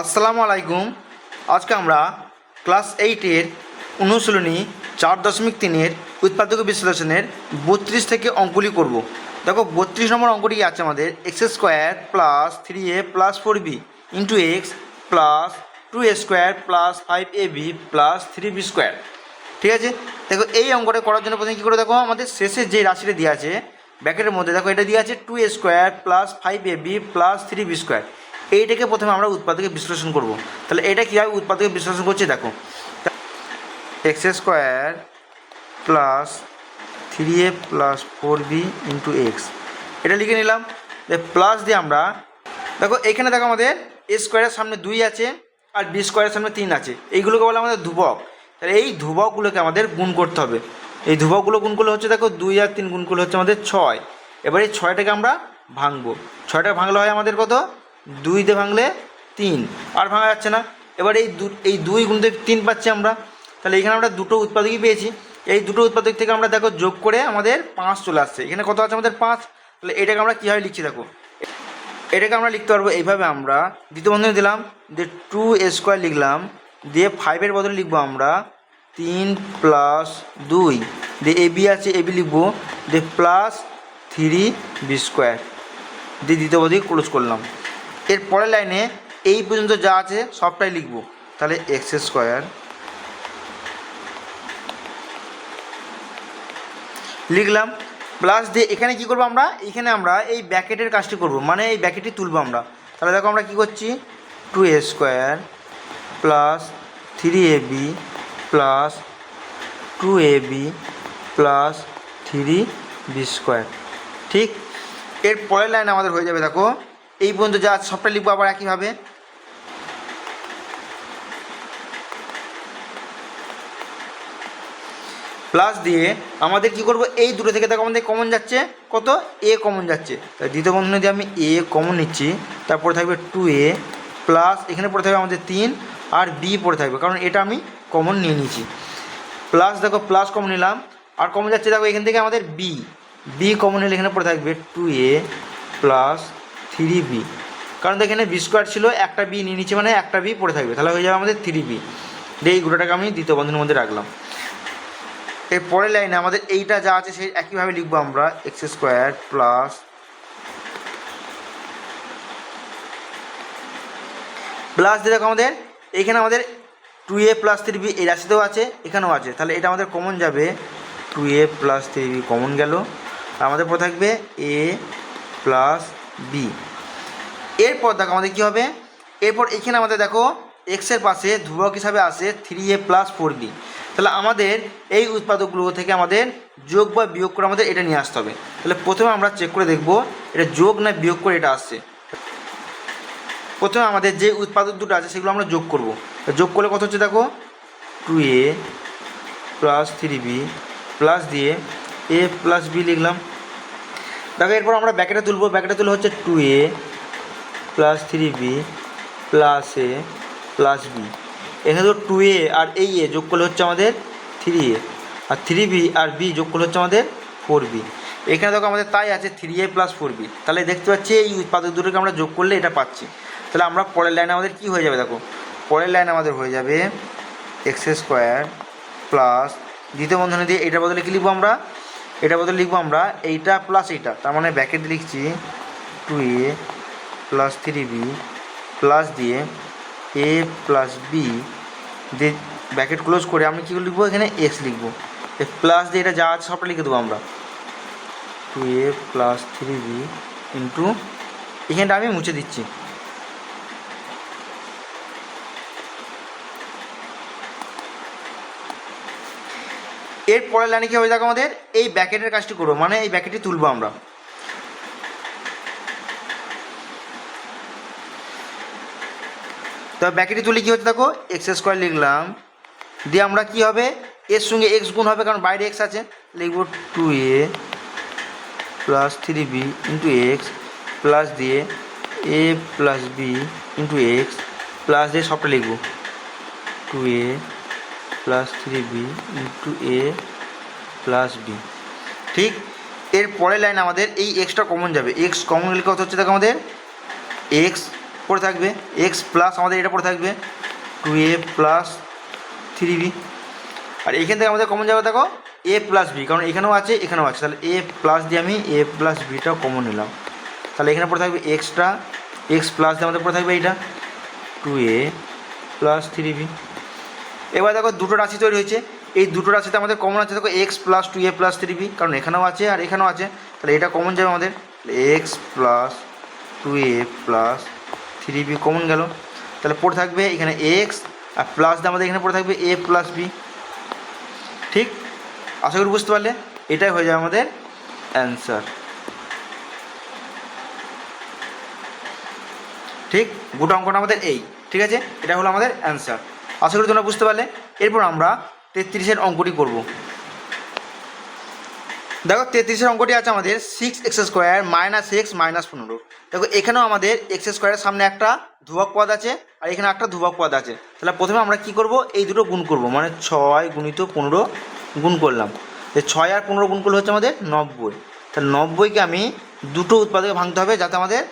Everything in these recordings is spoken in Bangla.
আসসালামু আলাইকুম। আজকে আমরা ক্লাস এইটের অনুশীলনী চার দশমিক তিনের উৎপাদক বিশ্লেষণের বত্রিশ থেকে অঙ্কগুলি করব। দেখো, বত্রিশ নম্বর অঙ্কটি আছে আমাদের x square plus three a plus four b into x plus two a square plus five a b plus three b square ঠিক আছে? দেখো, এই অঙ্কটা করার জন্য প্রথমে কী করে দেখো, আমাদের শেষে যে রাশিটা দেওয়া আছে ব্যাকেটের মধ্যে দেখো, এটা দেওয়া আছে two a square plus five a b plus three b square এইটাকে প্রথমে আমরা উৎপাদকে বিশ্লেষণ করব। তাহলে এটা কীভাবে উৎপাদকে বিশ্লেষণ করছি? দেখো। X square plus three a plus four b into x. এটা লিখে নিলাম। প্লাস দিয়ে আমরা, দেখো, এখানে দেখো আমাদের এ স্কোয়ারের সামনে দুই আছে আর বি স্কোয়ারের সামনে তিন আছে। এইগুলোকে বলে আমাদের ধ্রুবক। তাহলে এই ধ্রুবকগুলোকে আমাদের গুণ করতে হবে। এই ধ্রুবকগুলো গুণ করলে হচ্ছে, দেখো, দুই আর তিন গুণ করলে হচ্ছে আমাদের ছয়। এবার এই ছয়টাকে আমরা ভাঙবো। ছয়টা ভাঙলে হয় আমাদের কত? দুই দিয়ে ভাঙলে তিন। আর ভাঙা যাচ্ছে না। এবার এই দু এই দুই গুণ দিয়ে তিন পাচ্ছি আমরা। তাহলে এখানে আমরা দুটো উৎপাদকই পেয়েছি। এই দুটো উৎপাদক থেকে আমরা দেখো যোগ করে আমাদের পাঁচ চলে আসছে। এখানে কত আছে আমাদের পাঁচ? তাহলে এটাকে আমরা কীভাবে লিখছি দেখো? এটাকে আমরা লিখতে পারব এইভাবে আমরা দ্বিতীয় বন্ধনে দিলাম, দিয়ে টু স্কোয়ার লিখলাম, দিয়ে ফাইভের বদলে লিখব আমরা তিন প্লাস দুই। দিয়ে এ বি আছে এ বি লিখব, দিয়ে প্লাস থ্রি বি স্কোয়ার দিয়ে দ্বিতীয় পদে ক্লোজ করলাম। এর পরের লাইনে এই পর্যন্ত যা আছে সবটাই লিখব। তাহলে এক্স স্কোয়ার লিখলাম প্লাস দিয়ে এখানে কি করব আমরা? এখানে আমরা এই ব্যাকেটের কাজটি করব মানে এই ব্যাকেটটি তুলবো আমরা। তাহলে দেখো আমরা কি করছি? Two a square plus three a b plus two a b plus three b square ঠিক? এর পরের লাইন আমাদের হয়ে যাবে, দেখো। এই পর্যন্ত যা সবটা লিখব আবার একইভাবে। প্লাস দিয়ে আমাদের কি করব? এই দুটো থেকে দেখো আমাদের কমন যাচ্ছে। কত? এ কমন যাচ্ছে। তাই দ্বিতীয় বন্ধনে দিয়ে আমি এ কমন নিচ্ছি, তারপরে থাকবে টু এ প্লাস এখানে পড়ে থাকবে আমাদের তিন আর বি পড়ে থাকবে, কারণ এটা আমি কমন নিয়ে নিয়েছি। প্লাস দেখো প্লাস কমন নিলাম, আর কমন যাচ্ছে দেখো এখান থেকে আমাদের বি বি কমন নিলে এখানে পড়ে থাকবে two a plus three b কারণ দেখো এখানে বি স্কোয়ার ছিল, একটা বি নিয়ে নিচ্ছি মানে একটা বি পড়ে থাকবে। তাহলে হয়ে যাবে আমাদের থ্রি বি এই গোটাটাকে আমি দ্বিতীয় বন্ধনের মধ্যে রাখলাম। এর পরের লাইনে আমাদের এইটা যা আছে সেই একইভাবে লিখব আমরা এক্স স্কোয়ার প্লাস প্লাস দিয়ে দেখো আমাদের, এখানে আমাদের two a plus three b এই রাশিতেও আছে, এখানেও আছে। তাহলে এটা আমাদের কমন যাবে two a plus three b common গেল। আমাদের পরে থাকবে এ প্লাস বি এরপর দেখো আমাদের কী হবে? এরপর এখানে আমাদের দেখো এক্সের পাশে ধ্রুবক হিসাবে আসে three a plus four b তাহলে আমাদের এই উৎপাদকগুলো থেকে আমাদের যোগ বা বিয়োগ করে আমাদের এটা নিয়ে আসতে হবে। তাহলে প্রথমে আমরা চেক করে দেখব, এটা যোগ না বিয়োগ করে এটা আসছে। প্রথমে আমাদের যে উৎপাদক দুটো আছে সেগুলো আমরা যোগ করব। যোগ করলে কত হচ্ছে দেখো? Two a plus three b plus দিয়ে এ প্লাস বি লিখলাম। দেখো, এরপর আমরা ব্যাকেটে তুলবো। ব্যাকেটে তুলে হচ্ছে two a plus three b plus a plus b এখানে তো টু এ আর এই এ যোগ করলে হচ্ছে আমাদের থ্রি এ আর থ্রি বি আর বি যোগ করলে হচ্ছে আমাদের ফোর বি এখানে দেখো আমাদের তাই আছে three a plus four b তাহলে দেখতে পাচ্ছি এই উৎপাদক দুটোকে আমরা যোগ করলে এটা পাচ্ছি। তাহলে আমরা পরের লাইনে আমাদের কি হয়ে যাবে দেখো? পরের লাইনে আমাদের হয়ে যাবে এক্স স্কোয়ার প্লাস দ্বিতীয় বন্ধনে দিয়ে এটার বদলে কী লিখব আমরা? এটার বদলে লিখব আমরা, এইটা প্লাস এইটা, তার মানে ব্যাকেট লিখছি two a plus three b plus দিয়ে এ প্লাস বি দিয়ে ব্যাকেট ক্লোজ করে আমি কী লিখব এখানে? এক্স লিখব। এ প্লাস দিয়ে এটা যা আছে সবটা লিখে দেবো আমরা। Two a plus three b into এখানটা আমি মুছে দিচ্ছি। এর পরের লাইনে কী হবে দেখো আমাদের? এই ব্যাকেটের কাজটি করব মানে এই ব্যাকেটটি তুলবো আমরা। তো ব্যাকেটে তুলে কী হচ্ছে দেখো? এক্স স্কোয়ার লিখলাম। দিয়ে আমরা কি হবে? এর সঙ্গে এক্স গুণ হবে, কারণ বাইরে এক্স আছে। লিখব two A plus three B into X plus দিয়ে A plus B into X plus দিয়ে সবটা লিখব। Two A plus three B into A plus B ঠিক? এর পরের লাইন আমাদের এই এক্সটা কমন যাবে। এক্স কমন গেলে কত হচ্ছে দেখো আমাদের? এক্স পড়ে থাকবে। এক্স প্লাস আমাদের এটা পড়ে থাকবে। Two a plus three b আর এখান থেকে আমাদের কমন যাবে দেখো? এ প্লাস বি কারণ এখানেও আছে এখানেও আছে। তাহলে এ প্লাস দিয়ে আমি এ প্লাস বিটাও কমন নিলাম। তাহলে এখানে পড়ে থাকবে এক্সট্রা এক্স প্লাস দিয়ে আমাদের পড়ে থাকবে এইটা। Two a plus three b এবার দেখো দুটো রাশি তৈরি হয়েছে। এই দুটো রাশিতে আমাদের কমন আছে দেখো x plus two a plus three b কারণ এখানেও আছে আর এখানেও আছে। তাহলে এটা কমন যাবে আমাদের। X plus two a plus three b common গেল। তাহলে পড়ে থাকবে এখানে এক্স আর প্লাস আমাদের এখানে পড়ে থাকবে এ প্লাস বি ঠিক? আশা করি বুঝতে পারলে? এটাই হয়ে যাবে আমাদের অ্যান্সার ঠিক? গোটা অঙ্কটা আমাদের এই। ঠিক আছে? এটা হলো আমাদের অ্যান্সার আশা করি তোমরা বুঝতে পারলে। এরপর আমরা তেত্রিশের অঙ্কটি করব। দেখো, তেত্রিশের অঙ্কটি আছে আমাদের six x square minus x minus পনেরো। দেখো, এখানেও আমাদের এক্স স্কোয়ারের সামনে একটা ধ্রুবক পদ আছে, আর এখানে একটা ধ্রুবক পদ আছে। তাহলে প্রথমে আমরা কি করব? এই দুটো গুণ করব। মানে ছয় গুণিত পনেরো গুণ করলাম। যে ছয় আর পনেরো গুণ করলে হচ্ছে আমাদের নব্বই। তাহলে নব্বইকে আমি দুটো উৎপাদকে ভাঙতে হবে যাতে আমাদের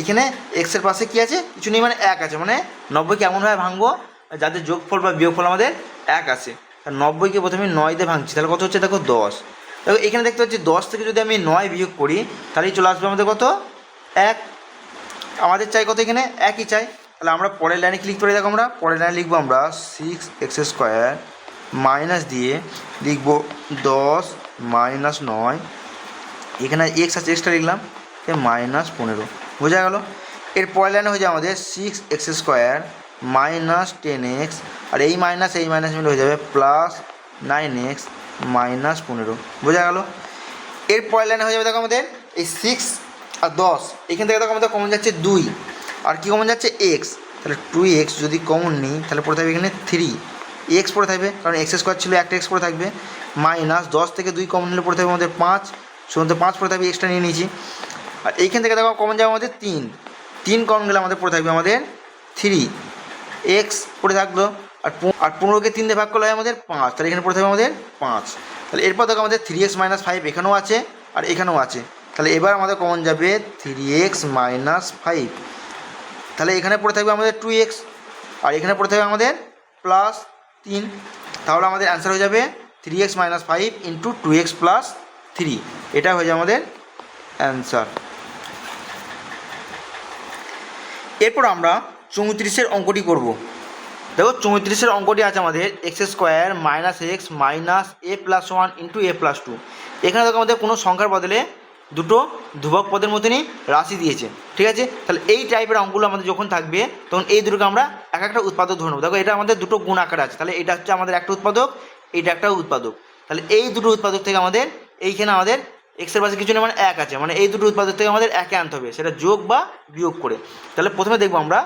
এখানে এক্সের পাশে কি আছে? কিছু নেই মানে এক আছে। মানে নব্বইকে এমনভাবে ভাঙবো যাতে যোগফল বা বিয়োগফল আমাদের এক আর নব্বইকে প্রথমে নয় দিয়ে ভাঙছি, তাহলে কত হচ্ছে? দেখো দশ। দেখো, এখানে দেখতে পাচ্ছি দশ থেকে যদি আমি নয় বিয়োগ করি, তাহলেই চলে আসবে আমাদের কত? এক। আমাদের চাই কত এখানে? একই চাই। তাহলে আমরা পরের লাইনে ক্লিক করে দেখো আমরা, পরের লাইনে লিখব আমরা সিক্স এক্স স্কোয়ার মাইনাস দিয়ে লিখব দশ মাইনাস নয়। এখানে এক্স আছে এক্সট্রা লিখলাম মাইনাস পনেরো। বোঝা গেল? এর পরের লাইনে হয়ে যাবে আমাদের six x square minus ten x, আর এই মাইনাস এই মাইনাস মিলে হয়ে যাবে প্লাস নাইন এক্স মাইনাস পনেরো। বোঝা গেল? এর পরের লাইনে হয়ে যাবে দেখো আমাদের এই সিক্স আর দশ। এখান থেকে দেখো আমাদের কমন যাচ্ছে দুই। আর কি কমন যাচ্ছে? এক্স। তাহলে টু এক্স যদি কমন নিই, তাহলে পড়ে থাকবে এখানে থ্রি এক্স পড়ে থাকবে, কারণ এক্স স্কোয়ার ছিল একটা এক্স পড়ে থাকবে। মাইনাস দশ থেকে দুই কমন নিলে পড়ে থাকবে আমাদের পাঁচ। শুধু পাঁচ পড়ে থাকবে এক্সট্রা নিয়ে নিয়েছি। আর এইখান থেকে দেখো কমন যাবে আমাদের তিন। তিন কমন গেলে আমাদের পড়ে থাকবে আমাদের থ্রি এক্স পড়ে থাকল, আর আর পনেরোকে তিন দিয়ে ভাগ করলে আমাদের পাঁচ। তাহলে এখানে পড়ে থাকবে আমাদের পাঁচ। তাহলে এরপর দেখো আমাদের থ্রি এক্স মাইনাস ফাইভ এখানেও আছে, আর এখানেও আছে। তাহলে এবার আমাদের কমন যাবে থ্রি এক্স মাইনাস ফাইভ তাহলে এখানে পড়ে থাকবে আমাদের টু এক্স আর এখানে পড়ে থাকবে আমাদের প্লাস তিন। তাহলে আমাদের অ্যান্সার হয়ে যাবে three x minus five into two x plus three এটা হয়ে যাবে আমাদের অ্যান্সার এরপর আমরা চৌত্রিশের অঙ্কটি করব। দেখো, চৌত্রিশের অঙ্কটি আছে আমাদের x square minus x minus a plus one into a plus two এখানে দেখো আমাদের কোনো সংখ্যার বদলে দুটো ধ্রুবক পদের মতনই রাশি দিয়েছে। ঠিক আছে? তাহলে এই টাইপের অঙ্কগুলো আমাদের যখন থাকবে, তখন এই দুটোকে আমরা এক একটা উৎপাদক ধরে নেব। দেখো, এটা আমাদের দুটো গুণ আকার আছে। তাহলে এটা হচ্ছে আমাদের একটা উৎপাদক এইটা একটা উৎপাদক। তাহলে এই দুটো উৎপাদক থেকে আমাদের এইখানে আমাদের এক্সের পাশে কিছু নেই মানে এক আছে। মানে এই দুটো উৎপাদক থেকে আমাদের একে আনতে হবে, সেটা যোগ বা বিয়োগ করে। তাহলে প্রথমে দেখব আমরা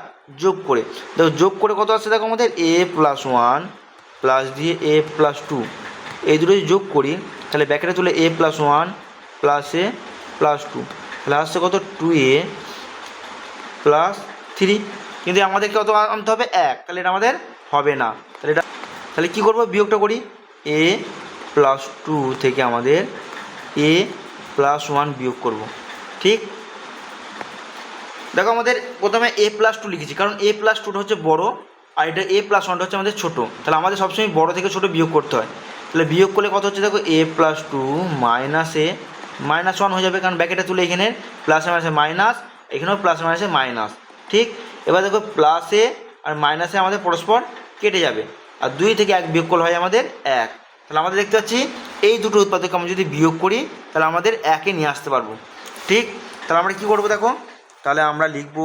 যোগ করে। দেখো, যোগ করে কত আসছে দেখো আমাদের? এ প্লাস ওয়ান প্লাস দিয়ে এ প্লাস টু এই দুটো যোগ করি, তাহলে ব্যাকেটে তুলে a plus one plus a plus two তাহলে আসছে কত? টু এ প্লাস থ্রি কিন্তু আমাদের কত আনতে হবে? এক। তাহলে এটা আমাদের হবে না। তাহলে এটা তাহলে কী করব? বিয়োগটা করি। এ প্লাস টু থেকে আমাদের এ প্লাস ওয়ান বিয়োগ করব। ঠিক? দেখো আমাদের প্রথমে এ প্লাস টু লিখেছি, কারণ এ প্লাস টুটা হচ্ছে বড়, আর এটা এ প্লাস ওয়ানটা হচ্ছে আমাদের ছোটো। তাহলে আমাদের সবসময় বড় থেকে ছোটো বিয়োগ করতে হয়। তাহলে বিয়োগ করলে কত হচ্ছে দেখো? A plus two minus a minus one হয়ে যাবে, কারণ ব্যাকেটে তুলে এখানে প্লাসে মাইনাসে মাইনাস এখানেও প্লাসে মাইনাসে মাইনাস ঠিক? এবার দেখো প্লাসে আর মাইনাসে আমাদের পরস্পর কেটে যাবে। আর দুই থেকে এক বিয়োগ করলে হয় আমাদের এক। তাহলে আমাদের দেখতে পাচ্ছি এই দুটো উৎপাদকে আমরা যদি বিয়োগ করি, তাহলে আমাদের একে নিয়ে আসতে পারব। ঠিক? তাহলে আমরা কী করব দেখো? তাহলে আমরা লিখব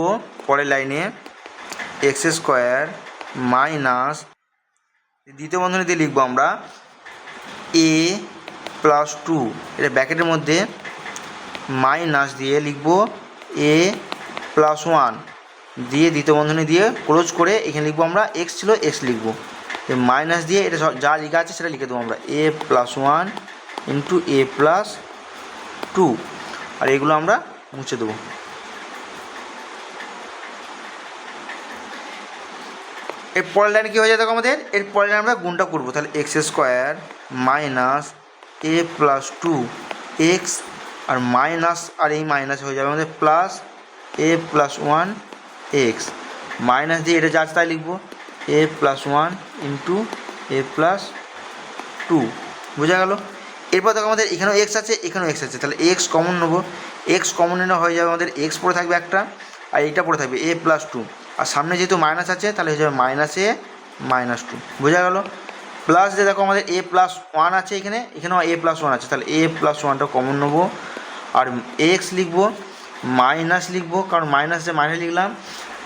পরের লাইনে এক্স স্কোয়ার মাইনাস, দ্বিতীয় বন্ধনী দিয়ে লিখব আমরা এ প্লাস টু। এটা ব্যাকেটের মধ্যে মাইনাস দিয়ে লিখব এ প্লাস ওয়ান। দিয়ে দ্বিতীয় বন্ধনী দিয়ে ক্লোজ করে এখানে লিখব আমরা এক্স ছিল এক্স লিখব। মাইনাস দিয়ে এটা যা লেখা আছে সেটা লিখে দেবো আমরা। A plus one into a plus two আর এগুলো আমরা মুছে দেবো। এর পরের লাইনে কী হয়ে যায় দেখো আমাদের? এর পরের লাইনে আমরা গুণটা করব। তাহলে x square minus a plus two x R minus আর এই মাইনাস হয়ে যাবে আমাদের plus a plus one x minus দিয়ে এটা যা তাই লিখব। A plus one into a plus two বোঝা গেল? এরপর দেখো আমাদের এখানেও এক্স আছে, এখানেও এক্স আছে। তাহলে এক্স কমন নেব। এক্স কমন নিলে হয়ে যাবে আমাদের এক্স পড়ে থাকবে একটা, আর এইটা পড়ে থাকবে এ প্লাস টু আর সামনে যেহেতু মাইনাস আছে, তাহলে হয়ে যাবে মাইনাস এ মাইনাস টু বোঝা গেল? প্লাস যে দেখো আমাদের এ প্লাস ওয়ান আছে এখানে, এখানেও এ প্লাস ওয়ান আছে। তাহলে এ প্লাস ওয়ানটা কমন নেব। আর এক্স লিখব মাইনাস লিখব, কারণ মাইনাস যে মাইনাস লিখলাম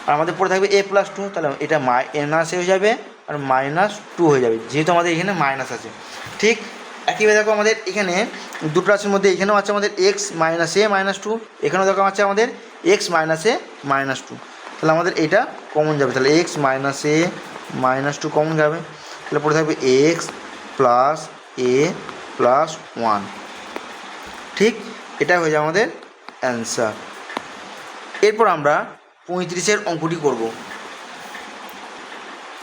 আর আমাদের পড়ে থাকবে এ প্লাস টু তাহলে এটা মাইনাস হয়ে যাবে আর মাইনাস টু হয়ে যাবে। যেহেতু আমাদের এখানে মাইনাস আছে। ঠিক একইভাবে দেখো আমাদের এখানে দুটো রাশির মধ্যে এখানেও আছে আমাদের x minus a minus two এখানেও দেখো আছে আমাদের x minus a minus two তাহলে আমাদের এটা কমন যাবে। তাহলে x minus a minus two common যাবে। তাহলে পড়ে থাকবে x plus a plus one ঠিক এটা হয়ে যাবে আমাদের অ্যান্সার এরপর আমরা পঁয়ত্রিশের অঙ্কটি করব।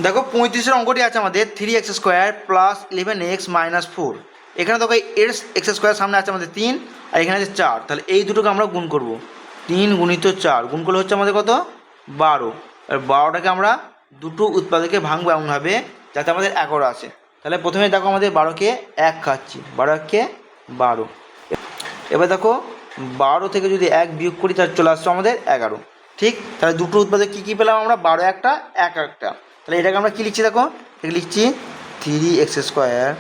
দেখো, পঁয়ত্রিশের অঙ্কটি আছে আমাদের three x square plus eleven x minus four এখানে দেখো এক্স এক্স স্কোয়ার সামনে আছে আমাদের তিন, আর এখানে আছে চার। তাহলে এই দুটোকে আমরা গুণ করব। তিন গুণিত চার, গুণ করলে হচ্ছে আমাদের কত? বারো। আর বারোটাকে আমরা দুটো উৎপাদকে ভাঙবো এমনভাবে যাতে আমাদের এগারো আছে তাহলে প্রথমে দেখো আমাদের বারোকে এক খাচ্ছি। বারো এককে বারো। এবার দেখো, বারো থেকে যদি এক বিয়োগ করি, তাহলে চলে আসছে আমাদের এগারো। ঠিক? তাহলে দুটো উৎপাদক কী কী পেলাম আমরা? বারো একটা, এক একটা। তাহলে এটাকে আমরা কী লিখছি দেখো? এটা লিখছি থ্রি এক্স স্কোয়ার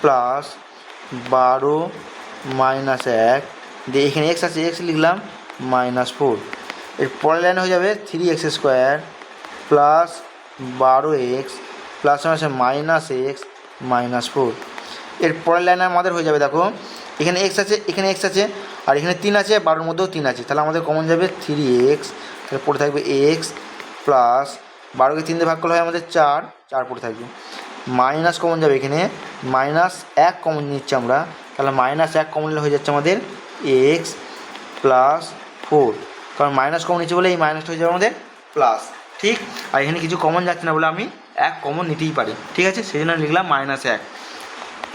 প্লাস বারো মাইনাস এক। দিয়ে এখানে এক্স আছে, এক্স লিখলাম মাইনাস ফোর। এর পরের লাইন হয়ে যাবে থ্রি এক্স স্কোয়ার প্লাস বারো এক্স প্লাস আছে মাইনাস এক্স মাইনাস ফোর। এর পরের লাইনে আমাদের হয়ে যাবে দেখো এখানে এক্স আছে, এখানে এক্স আছে, আর এখানে তিন আছে বারোর মধ্যেও তিন আছে। তাহলে আমাদের কমন যাবে থ্রি এক্স তাহলে পড়ে থাকবে এক্স প্লাস বারোকে তিন দিয়ে ভাগ করলে হয় আমাদের চার চার পড়ে থাকবে। মাইনাস কমন যাবে এখানে মাইনাস এক কমন নিচ্ছি আমরা। তাহলে মাইনাস এক কমন হয়ে যাচ্ছে আমাদের এক্স প্লাস ফোর কারণ মাইনাস কমন নিচ্ছে বলে এই মাইনাসটা হয়ে যাবে আমাদের প্লাস ঠিক? আর এখানে কিছু কমন যাচ্ছে না বলে আমি এক কমন নিতেই পারি। ঠিক আছে? সেই জন্য লিখলাম মাইনাস এক।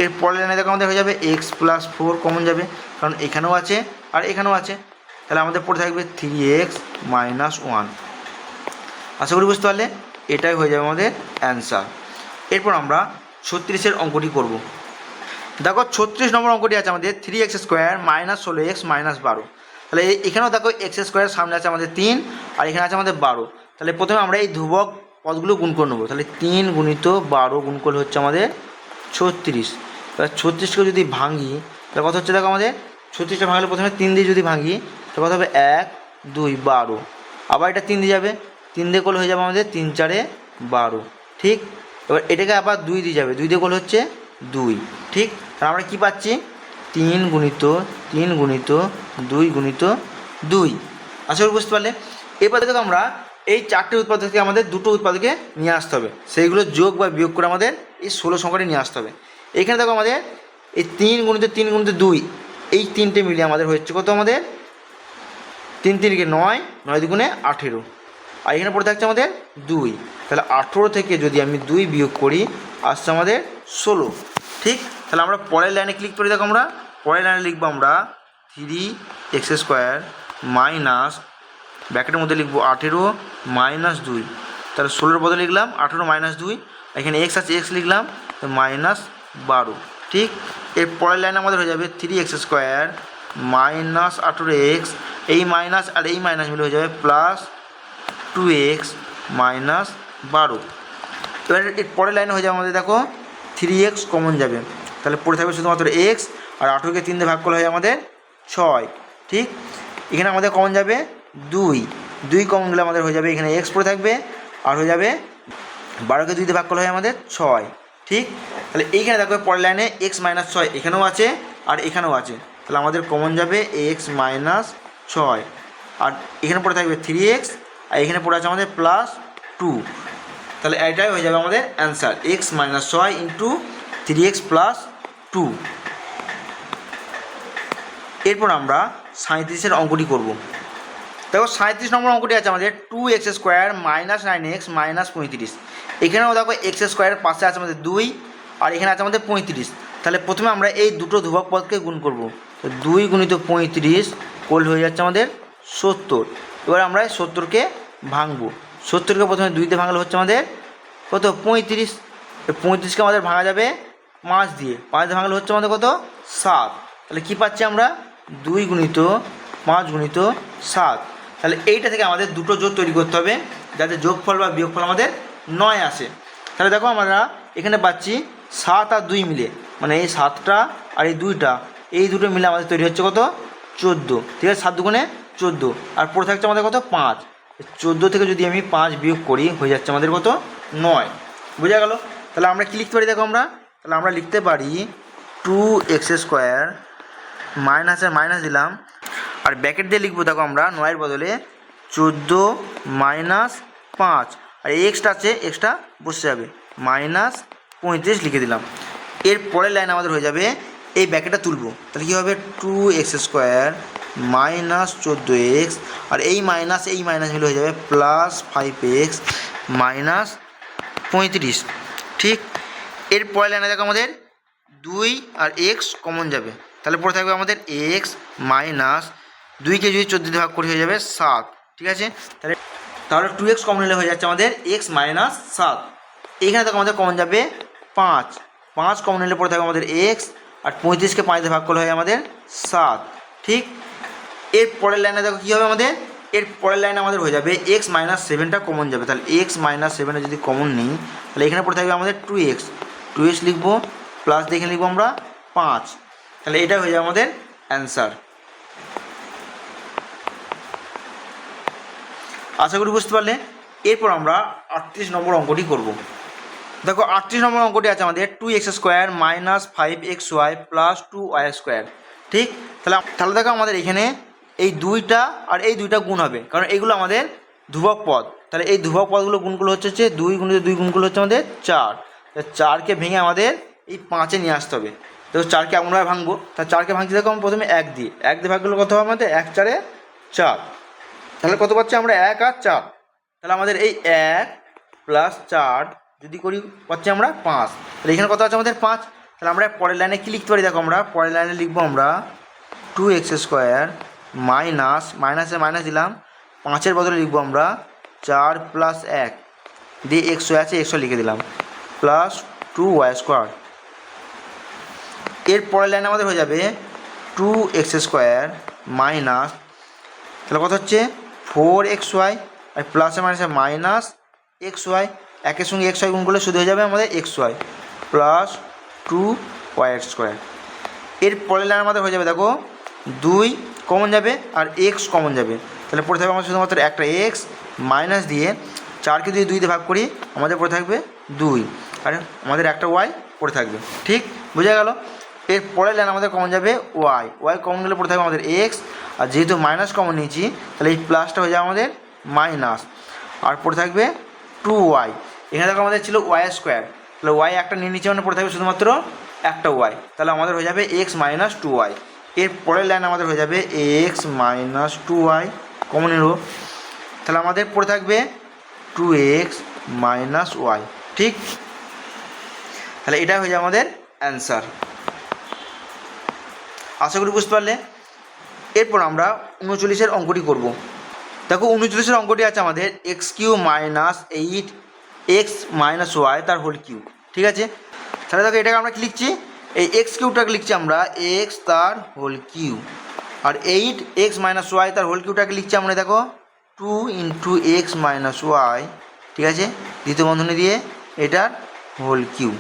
এর পরের লাইনে দেখো আমাদের হয়ে যাবে এক্স প্লাস ফোর কমন যাবে, কারণ এখানেও আছে আর এখানেও আছে। তাহলে আমাদের পড়ে থাকবে থ্রি এক্স মাইনাস ওয়ান আশা করি বুঝতে পারলে, এটাই হয়ে যাবে আমাদের অ্যান্সার এরপর আমরা ছত্রিশের অঙ্কটি করব। দেখো ছত্রিশ নম্বর অঙ্কটি আছে আমাদের থ্রি এক্স স্কোয়ার মাইনাস ষোলো এক্স মাইনাস বারো। তাহলে এখানেও দেখো এক্স স্কোয়ার সামনে আছে আমাদের তিন, আর এখানে আছে আমাদের বারো। তাহলে প্রথমে আমরা এই ধ্রুবক পদগুলো গুণ করে নেব। তাহলে তিন গুণিত বারো গুণ করলে হচ্ছে আমাদের ছত্রিশ। এবার ছত্রিশকে যদি ভাঙি, তাহলে কত হচ্ছে দেখো আমাদের? ছত্রিশটা ভাঙলে প্রথমে তিন দিয়ে যদি ভাঙি, তাহলে কত হবে? এক, দুই, বারো। আবার এটা তিন দিয়ে যাবে। তিন দিয়ে করলে হয়ে যাবে আমাদের তিন, চারে বারো। ঠিক? এবার এটাকে আবার দুই দিয়ে যাবে। দুই দিয়ে করলে হচ্ছে দুই। ঠিক? তাহলে আমরা কী পাচ্ছি? তিন গুণিত তিন গুণিত, দুই গুণিত, দুই। করি বুঝতে পারলে? এবার দেখো আমরা এই চারটে উৎপাদক থেকে আমাদের দুটো উৎপাদকে নিয়ে আসতে হবে। সেইগুলো যোগ বা বিয়োগ করে আমাদের এই ষোলো সংখ্যাটি নিয়ে আসতে হবে। এইখানে দেখো আমাদের এই তিন গুণিত তিন গুণিত দুই, এই তিনটে মিলিয়ে আমাদের হচ্ছে কত আমাদের? তিন তিনকে নয় নয় দুগুণে আঠেরো। আর এখানে পড়ে থাকছে আমাদের দুই। তাহলে আঠেরো থেকে যদি আমি দুই বিয়োগ করি, আসছে আমাদের ষোলো। ঠিক? তাহলে আমরা পরের লাইনে ক্লিক করে, দেখো আমরা। পরের লাইনে লিখব আমরা থ্রি এক্স স্কোয়ার মাইনাস ব্র্যাকেটের মধ্যে লিখব আঠেরো মাইনাস দুই। তাহলে ষোলোর বদলে লিখলাম আঠেরো মাইনাস দুই। এখানে এক্স আছে এক্স লিখলাম মাইনাস বারো। ঠিক, এর পরের লাইনে আমাদের হয়ে যাবে থ্রি এক্স স্কোয়ার মাইনাস আঠেরো এক্স এই মাইনাস আর এই মাইনাস মিলে হয়ে যাবে প্লাস টু এক্স মাইনাস বারো। এবার এর পরের লাইনে হয়ে যাবে আমাদের দেখো থ্রি এক্স কমন যাবে। তাহলে পড়ে থাকবে শুধুমাত্র এক্স আর আঠেরোকে তিন ভাগ করলে হয় আমাদের ছয়। ঠিক, এখানে আমাদের কমন যাবে দুই। দুই কমন গেলে আমাদের হয়ে যাবে এখানে এক্স পড়ে থাকবে আর হয়ে যাবে বারোকে দুই দিয়ে ভাগ করলে হয় আমাদের ছয়। ঠিক? তাহলে এইখানে দেখো পরের লাইনে এক্স মাইনাস ছয়, এখানেও আছে আর এখানেও আছে। তাহলে আমাদের কমন যাবে এক্স মাইনাস ছয়। আর এখানে পড়ে থাকবে থ্রি এক্স আর এখানে পড়ে আছে আমাদের প্লাস টু তাহলে এটাই হয়ে যাবে আমাদের অ্যান্সার এক্স মাইনাস ছয় into three x plus two এরপর আমরা সাঁত্রিশের অঙ্কটি করব। দেখো সাঁত্রিশ নম্বর অঙ্কটি আছে আমাদের two x square minus nine x minus পঁয়ত্রিশ। এখানেও দেখো এক্স স্কোয়ারের পাশে আছে আমাদের দুই, আর এখানে আছে আমাদের পঁয়ত্রিশ। তাহলে প্রথমে আমরা এই দুটো ধ্রুবক পদকে গুণ করব। তো দুই গুণিত পঁয়ত্রিশ, কোল হয়ে যাচ্ছে আমাদের সত্তর। এবার আমরা সত্তরকে ভাঙবো। সত্তরকে প্রথমে দুইতে ভাঙলে হচ্ছে আমাদের কত? পঁয়ত্রিশ। পঁয়ত্রিশকে আমাদের ভাঙা যাবে পাঁচ দিয়ে। পাঁচ দিয়ে ভাঙলে হচ্ছে আমাদের কত? সাত। তাহলে কী পাচ্ছি আমরা? দুই গুণিত পাঁচ গুণিত সাত। তাহলে এইটা থেকে আমাদের দুটো জোট তৈরি করতে হবে, যাতে যোগফল বা বিয়োগফল আমাদের নয় আসে। তাহলে দেখো আমরা এখানে পাচ্ছি সাত আর দুই মিলে। মানে এই সাতটা আর এই দুইটা, এই দুটো মিলে আমাদের তৈরি হচ্ছে কত? চোদ্দ। ঠিক আছে, সাত দুগুণে চোদ্দ। আর পড়ে থাকছে আমাদের কত? পাঁচ। চোদ্দ থেকে যদি আমি পাঁচ বিয়োগ করি, হয়ে যাচ্ছে আমাদের কত? নয়। বোঝা গেল? তাহলে আমরা কী লিখতে পারি দেখো আমরা? তাহলে আমরা লিখতে পারি টু এক্স স্কোয়ার মাইনাসে মাইনাস দিলাম। আর ব্যাকেট দিয়ে লিখব দেখো আমরা, নয়ের বদলে চোদ্দ মাইনাস পাঁচ। আর এক্সটা আছে এক্সটা বসে যাবে। মাইনাস পঁয়ত্রিশ লিখে দিলাম। এর পরের লাইন আমাদের হয়ে যাবে, এই ব্যাকেটটা তুলবো। তাহলে কী হবে? টু এক্স স্কোয়ার মাইনাস চোদ্দ এক্স আর এই মাইনাস এই মাইনাস মিলে হয়ে যাবে প্লাস ফাইভ এক্স মাইনাস পঁয়ত্রিশ। ঠিক? এর পরের লাইনে দেখো আমাদের দুই আর এক্স কমন যাবে। তাহলে পরে থাকবে আমাদের এক্স মাইনাস দুইকে যদি চোদ্দ ভাগ করে হয়ে যাবে সাত। ঠিক আছে? তাহলে তাহলে টু এক্স কমন হয়ে যাচ্ছে আমাদের এক্স মাইনাস সাত। এইখানে দেখো আমাদের কমন যাবে পাঁচ। পাঁচ কমন নিলে পড়ে থাকবে আমাদের এক্স আর পঁয়ত্রিশকে পাঁচ দিয়ে ভাগ করলে হয় আমাদের সাত। ঠিক? এর পরের লাইনে দেখো কী হবে আমাদের? এর পরের লাইনে আমাদের হয়ে যাবে এক্স মাইনাস সেভেনটা কমন যাবে। তাহলে এক্স মাইনাস সেভেনটা যদি কমন নিই, তাহলে এখানে পড়ে থাকবে আমাদের টু এক্স টু এক্স লিখব প্লাস দেখে লিখব আমরা পাঁচ। তাহলে এটা হয়ে যাবে আমাদের অ্যান্সার আশা করি বুঝতে পারলে। এরপর আমরা আটত্রিশ নম্বর অঙ্কটি করব। দেখো, আটত্রিশ নম্বর অঙ্কটি আছে আমাদের two x square minus five x y plus two y square ঠিক? তাহলে তাহলে দেখো আমাদের এখানে এই দুইটা আর এই দুইটা গুণ হবে। কারণ এইগুলো আমাদের ধ্রুবক পদ। তাহলে এই ধ্রুবক পদগুলো গুণগুলো হচ্ছে হচ্ছে দুই গুণিত দুই গুণগুলো হচ্ছে আমাদের চার। চারকে ভেঙে আমাদের এই পাঁচে নিয়ে আসতে হবে। তো চারকে আমরা ভাঙবো। তা চারকে ভাঙতে দেখো প্রথমে এক দিয়ে। এক দিয়ে ভাগ করলে কত হবে আমাদের? এক চারে চার। তাহলে কত পাচ্ছি আমরা এক আর চার? তাহলে আমাদের এই এক প্লাস চার যদি করি, পাচ্ছি আমরা পাঁচ। তাহলে এখানে কত আছে আমাদের পাঁচ? তাহলে আমরা পরের লাইনে কী লিখতে পারি? দেখো আমরা, পরের লাইনে লিখব আমরা টু এক্স স্কোয়ার মাইনাস মাইনাসে মাইনাস দিলাম। পাঁচের বদলে লিখব আমরা চার প্লাস এক। দিয়ে একশো আছে একশো লিখে দিলাম। প্লাস টু ওয়াই স্কোয়ার এর পরের লাইনে আমাদের হয়ে যাবে টু এক্স স্কোয়ার মাইনাস তাহলে কত হচ্ছে? ফোর এক্স ওয়াই আর প্লাসে মাইনাসে মাইনাস এক্স ওয়াই। একের সঙ্গে এক্স ওয়াই গুণ করলে শুধু হয়ে যাবে আমাদের x y plus two y square. এর পরের লাইন আমাদের হয়ে যাবে, দেখো, দুই কমন যাবে আর এক্স কমন যাবে। তাহলে পড়ে থাকবে আমাদের শুধুমাত্র একটা এক্স মাইনাস দিয়ে চারকে যদি দুই দিয়ে ভাগ করি, আমাদের পড়ে থাকবে দুই। আর আমাদের একটা ওয়াই পড়ে থাকবে। ঠিক? বোঝা গেল? এর পরের লাইন আমাদের কমন যাবে ওয়াই ওয়াই কমন গেলে পড়ে থাকবে আমাদের এক্স আর যেহেতু মাইনাস কমন নিয়েছি, তাহলে এই প্লাসটা হয়ে যাবে আমাদের মাইনাস আর পড়ে থাকবে টু ওয়াই এখানে দেখো আমাদের ছিল ওয়াই স্কোয়ার তাহলে ওয়াই একটা নিয়ে নিচে মানে পড়ে থাকবে শুধুমাত্র একটা ওয়াই তাহলে আমাদের হয়ে যাবে এক্স মাইনাস টু ওয়াই এর পরের লাইন আমাদের হয়ে যাবে x minus two y common এরো তাহলে আমাদের পড়ে থাকবে টু এক্স মাইনাস ওয়াই ঠিক? তাহলে এটা হয়ে যাবে আমাদের অ্যান্সার আশা করি বুঝতে পারলে? এরপর আমরা উনচল্লিশের অঙ্কটি করব। দেখো, উনচল্লিশের অঙ্কটি আছে আমাদের x cube minus eight x minus y তার হোল কিউ ঠিক আছে? তাহলে দেখো, এটাকে আমরা কি লিখছি? এই এক্স কিউটাকে লিখছি আমরা এক্স তার হোল কিউ আর এইট এক্স মাইনাস ওয়াই তার হোল কিউটাকে লিখছি আমরা দেখো two into x minus y, ঠিক আছে? দ্বিতীয় বন্ধনী দিয়ে এটার হোল কিউ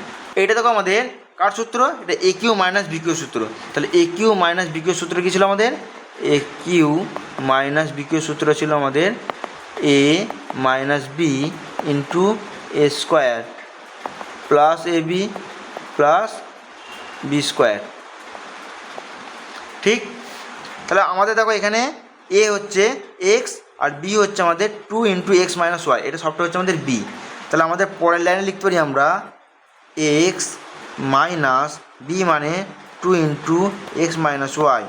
এটা দেখো আমাদের কার সূত্র? এটা a cube minus b cube সূত্র। তাহলে a cube minus b cube সূত্র কী ছিল আমাদের? A cube minus b cube সূত্র ছিল আমাদের a minus b into a square plus a b plus b square ঠিক? তাহলে আমাদের দেখো এখানে এ হচ্ছে এক্স আর বি হচ্ছে আমাদের two into x minus y এটা সবটা হচ্ছে আমাদের বি তাহলে আমাদের পরের লাইনে লিখতে পারি আমরা এক্স মাইনাস বি মানে two into x minus y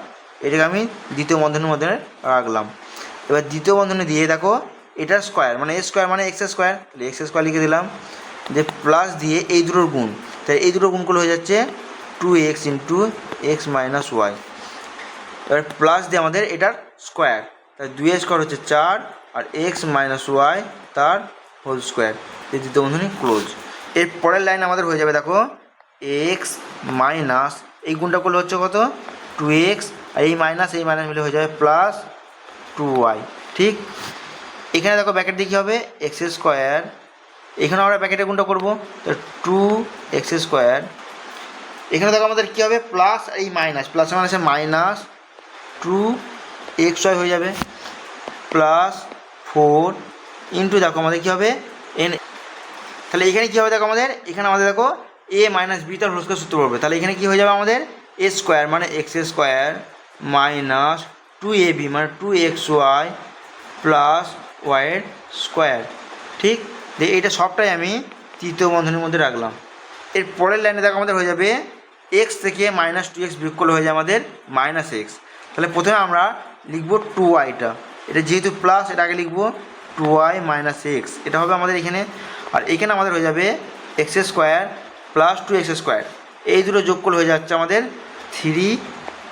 এটাকে আমি দ্বিতীয় বন্ধনের মধ্যে রাখলাম। এবার দ্বিতীয় বন্ধনে দিয়ে দেখো এটার স্কোয়ার মানে এ স্কোয়ার মানে এক্স স্কোয়ার তাহলে এক্স স্কোয়ার লিখে দিলাম। যে প্লাস দিয়ে এই দুটোর গুণ। তাই এই দুটোর গুণগুলো হয়ে যাচ্ছে two x into x minus y এবার প্লাস দিয়ে আমাদের এটার স্কোয়ার তাই দুই স্কোয়ার হচ্ছে চার, আর এক্স মাইনাস ওয়াই তার হোল স্কোয়ার এই দ্বিতীয় বন্ধনী ক্লোজ এর পরের লাইন আমাদের হয়ে যাবে, দেখো এক্স মাইনাস এই গুণটা করলে হচ্ছে কত? টু এক্স আর এই মাইনাস এই মাইনাস মিলে হয়ে যাবে প্লাস টু ওয়াই ঠিক? এখানে দেখো ব্যাকেট দিয়ে কী হবে? এক্স স্কোয়ার এখানে আমরা ব্যাকেটে গুণটা করব। তো টু এক্স স্কোয়ার এখানে দেখো আমাদের কী হবে? প্লাস এই মাইনাস প্লাস মাইনাসে মাইনাস টু এক্স ওয়াই হয়ে যাবে। প্লাস ফোর ইন্টু দেখো আমাদের কী হবে? এন তাহলে এখানে কী হবে দেখো আমাদের? এখানে আমাদের দেখো এ মাইনাস বি তার হোল স্কোয়ার সূত্র পড়বে। তাহলে এখানে কী হয়ে যাবে আমাদের? এ স্কোয়ার মানে x square minus two a b মানে টু এক্স ওয়াই প্লাস ওয়াইয়ের স্কোয়ার ঠিক? এইটা সবটাই আমি তৃতীয় বন্ধনীর মধ্যে রাখলাম। এর পরের লাইনে দেখো আমাদের হয়ে যাবে এক্স থেকে মাইনাস টু এক্স বিয়োগ করলে হয়ে যায় আমাদের মাইনাস এক্স তাহলে প্রথমে আমরা লিখব টু। ওয়াইটা এটা যেহেতু প্লাস এটা আগে লিখব টু ওয়াই মাইনাস এক্স এটা হবে আমাদের এখানে। আর এখানে আমাদের হয়ে যাবে x square plus two x square এই দুটো যোগ করলে হয়ে যাচ্ছে আমাদের থ্রি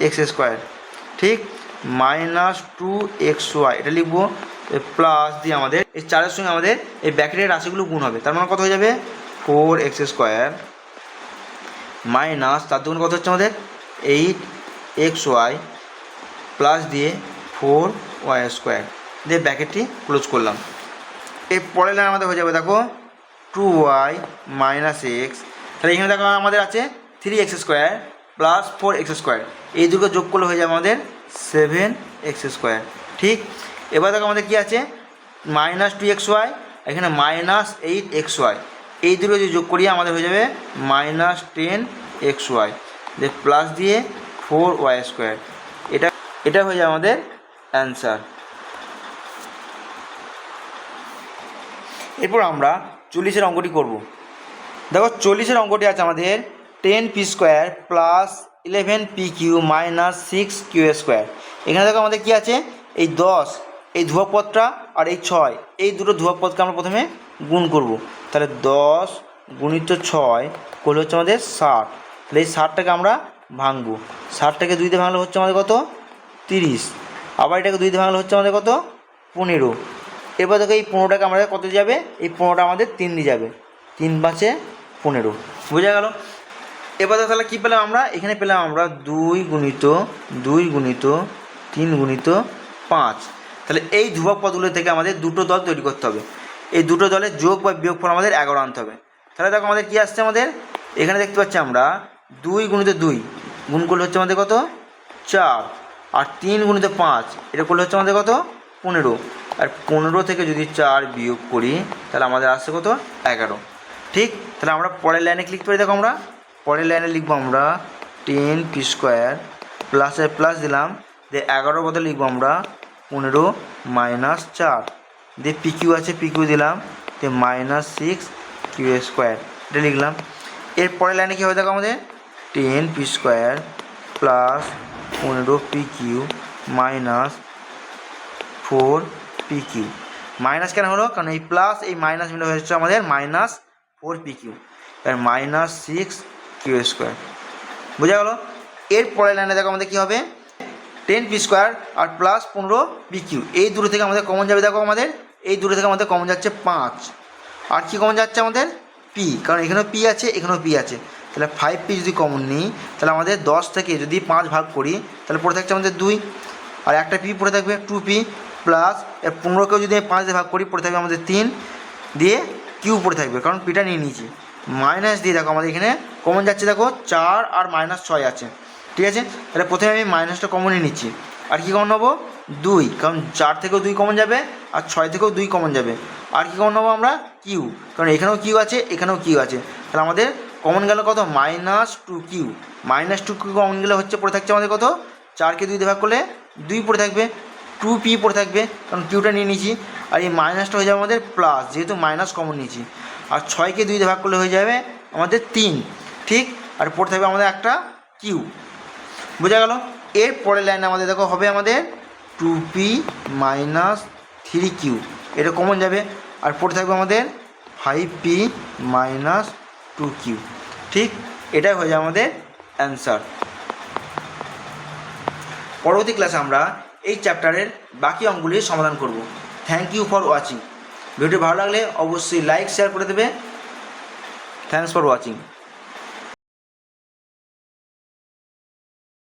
এক্স স্কোয়ার ঠিক? মাইনাস টু এক্স ওয়াই এটা লিখব। প্লাস দিয়ে আমাদের, এই চারের সঙ্গে আমাদের এই ব্যাকেটের রাশিগুলো গুণ হবে। তার মানে কত হয়ে যাবে? ফোর এক্স স্কোয়ার মাইনাস তার দুগুণ কত হচ্ছে আমাদের? এইট এক্স ওয়াই প্লাস দিয়ে ফোর ওয়াই স্কোয়ার দিয়ে ব্যাকেটটি ক্লোজ করলাম। এর পরের লাইন আমাদের হয়ে যাবে, দেখো টু ওয়াই মাইনাস এক্স তাহলে এখানে দেখো আমাদের আছে three x square plus four x square এই দুটো যোগ করলে হয়ে যাবে আমাদের সেভেন এক্স স্কোয়ার ঠিক? এবার দেখো আমাদের কী আছে? মাইনাস টু এক্স ওয়াই এখানে মাইনাস এইট এক্স ওয়াই এই দুটো যদি যোগ করি, আমাদের হয়ে যাবে মাইনাস টেন এক্স ওয়াই দিয়ে প্লাস দিয়ে ফোর ওয়াই স্কোয়ার এটা এটা হয়ে যাবে আমাদের অ্যান্সার এরপর আমরা চল্লিশের অঙ্কটি করব। দেখো চল্লিশের অঙ্কটি আছে আমাদের ten p square plus eleven p q minus six q square. এখানে দেখো আমাদের কি আছে? এই দশ, এই ধ্রুবপদটা আর এই ছয়, এই দুটো ধ্রুবপদকে আমরা প্রথমে গুণ করব। তাহলে দশ গুণিত ছয় করলে হচ্ছে আমাদের ষাট। তাহলে এই ষাটটাকে আমরা ভাঙবো। ষাটটাকে দুইতে ভাঙলে হচ্ছে আমাদের কত? তিরিশ। আবার এটাকে দুইতে ভাঙলে হচ্ছে আমাদের কত? পনেরো। এরপর দেখো এই পনেরোটাকে আমাদের কত যাবে? এই পনেরোটা আমাদের তিন দিয়ে যাবে। তিন পাঁচে পনেরো। বোঝা গেল? এবার তাহলে কী পেলাম আমরা? এখানে পেলাম আমরা দুই গুণিত দুই গুণিত, তিন গুণিত, পাঁচ। তাহলে এই ধ্রুবক পদগুলো থেকে আমাদের দুটো দল তৈরি করতে হবে। এই দুটো দলের যোগ বা বিয়োগ ফল আমাদের এগারো আনতে হবে। তাহলে দেখো আমাদের কী আসছে আমাদের? এখানে দেখতে পাচ্ছি আমরা দুই গুণিত দুই গুণ করলে হচ্ছে আমাদের কত? চার। আর তিন গুণিত পাঁচ, এটা করলে হচ্ছে আমাদের কত? পনেরো। আর পনেরো থেকে যদি চার বিয়োগ করি, তাহলে আমাদের আসছে কত? এগারো। ঠিক? তাহলে আমরা পরের লাইনে ক্লিক করে দেখো আমরা। পরের লাইনে লিখব আমরা টেন পি স্কোয়ার প্লাসে প্লাস দিলাম, দিয়ে এগারো বদলে লিখব আমরা পনেরো মাইনাস চার, দিয়ে পিকিউ আছে পিকিউ দিলাম, দিয়ে মাইনাস সিক্স কিউ স্কোয়ার এটা লিখলাম। এর পরের লাইনে কী হবে দেখো আমাদের? টেন পি স্কোয়ার প্লাস পনেরো p q minus four p q minus কেন হলো? কারণ এই প্লাস এই মাইনাস মিলে হচ্ছে আমাদের মাইনাস ফোর পি কিউ, তার মাইনাস সিক্স কিউ স্কোয়ার। বোঝা গেলো? এর পরের লাইনে দেখো আমাদের কী হবে? টেন পি স্কোয়ার আর প্লাস পনেরো পি কিউ। এই দূরে থেকে আমাদের কমন যাবে দেখো আমাদের। এই দূরে থেকে আমাদের কমন যাচ্ছে পাঁচ। আর কি কমন যাচ্ছে আমাদের? পি। কারণ এখানেও পি আছে, এখানেও পি আছে। তাহলে ফাইভ পি যদি কমন নিই, তাহলে আমাদের দশ থেকে যদি পাঁচ ভাগ করি, তাহলে পড়ে থাকছে আমাদের দুই। আর একটা পি পড়ে থাকবে টু পি প্লাস এর পনেরোকেও যদি আমি পাঁচ দিয়ে ভাগ করি, পড়ে থাকবে আমাদের তিন। দিয়ে কিউ পড়ে থাকবে, কারণ পিটা নিয়ে নিয়েছি। মাইনাস দিয়ে দেখো আমাদের এখানে কমন যাচ্ছে দেখো, চার আর মাইনাস ছয় আছে। ঠিক আছে? তাহলে প্রথমে আমি মাইনাসটা কমনই নিচ্ছি। আর কি কমন নেব? দুই, কারণ চার থেকেও দুই কমন যাবে, আর ছয় থেকেও দুই কমন যাবে। আর কি কমন নেব আমরা? কিউ। কারণ এখানেও কিউ আছে, এখানেও কিউ আছে। তাহলে আমাদের কমন গেল কত? Minus two q. Minus two q common গেলে হচ্ছে পড়ে থাকছে আমাদের কত? চারকে দুই দিয়ে ভাগ করলে দুই পড়ে থাকবে, টু পি পড়ে থাকবে, কারণ কিউটা নিয়ে নিয়েছি। আর এই মাইনাসটা হয়ে যাবে আমাদের প্লাস যেহেতু মাইনাস কমন নিয়েছি। আর ছয়কে দুই ভাগ করলে হয়ে যাবে আমাদের তিন, ঠিক? আর পড়ে থাকবে আমাদের একটা কিউ বোঝা গেল? এর পরের লাইনে আমাদের দেখো হবে আমাদের two p minus three q এটা কমন যাবে। আর পড়ে থাকবে আমাদের five p minus two q ঠিক? এটাই হয়ে যাবে আমাদের অ্যান্সার পরবর্তী ক্লাসে আমরা এই চ্যাপ্টারের বাকি অঙ্কগুলির সমাধান করব। Thank you for watching video ভালো লাগলে অবশ্যই লাইক শেয়ার করে দেবে। Thanks for watching